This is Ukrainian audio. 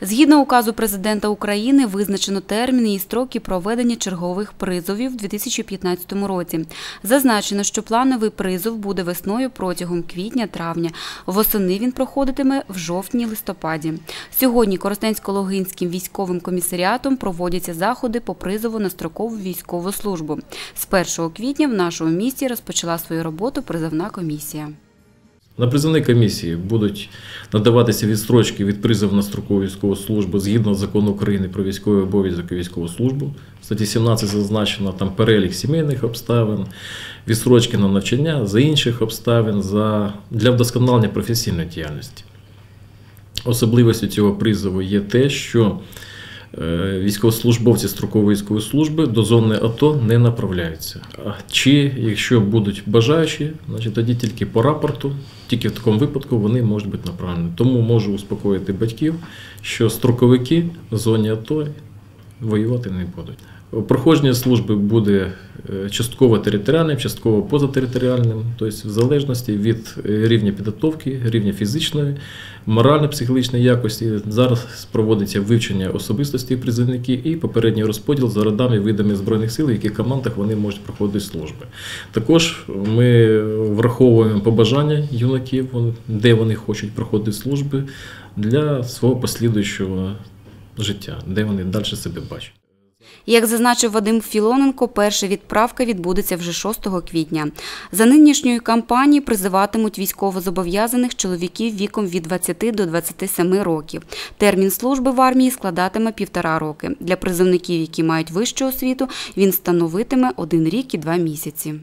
Згідно указу президента України, визначено терміни і строки проведення чергових призовів у 2015 році. Зазначено, що плановий призов буде весною протягом квітня-травня. Восени він проходитиме в жовтні-листопаді. Сьогодні Коростенсько-Логинським військовим комісаріатом проводяться заходи по призову на строкову військову службу. З 1 квітня в нашому місті розпочала свою роботу призовна комісія. На призовній комісії будуть надаватися відстрочки від призову на строкову військову службу згідно закону України про військовий обов'язок і військову службу. В статті 17 зазначено там перелік сімейних обставин, відстрочки на навчання за інших обставин за, для вдосконалення професійної діяльності. Особливістю цього призову є те, що військовослужбовці строкової військової служби до зони АТО не направляються. А Чи якщо будуть бажаючі, значить тоді тільки по рапорту, тільки в такому випадку вони можуть бути направлені. Тому можу успокоїти батьків, що строковики в зоні АТО воювати не будуть. Проходження служби буде е, частково територіальним, частково позатериторіальним, тобто в залежності від е, рівня підготовки, рівня фізичної, морально-психологічної якості. Зараз проводиться вивчення особистості призовників і попередній розподіл за родами, видами збройних сил, в яких командах вони можуть проходити служби. Також ми враховуємо побажання юнаків, де вони хочуть проходити служби для свого послідуючого життя, де вони далі себе бачать. Як зазначив Вадим Філоненко, перша відправка відбудеться вже 6 квітня. За нинішньої кампанії призиватимуть військовозобов'язаних чоловіків віком від 20 до 27 років. Термін служби в армії складатиме півтора роки. Для призовників, які мають вищу освіту, він становитиме один рік і два місяці.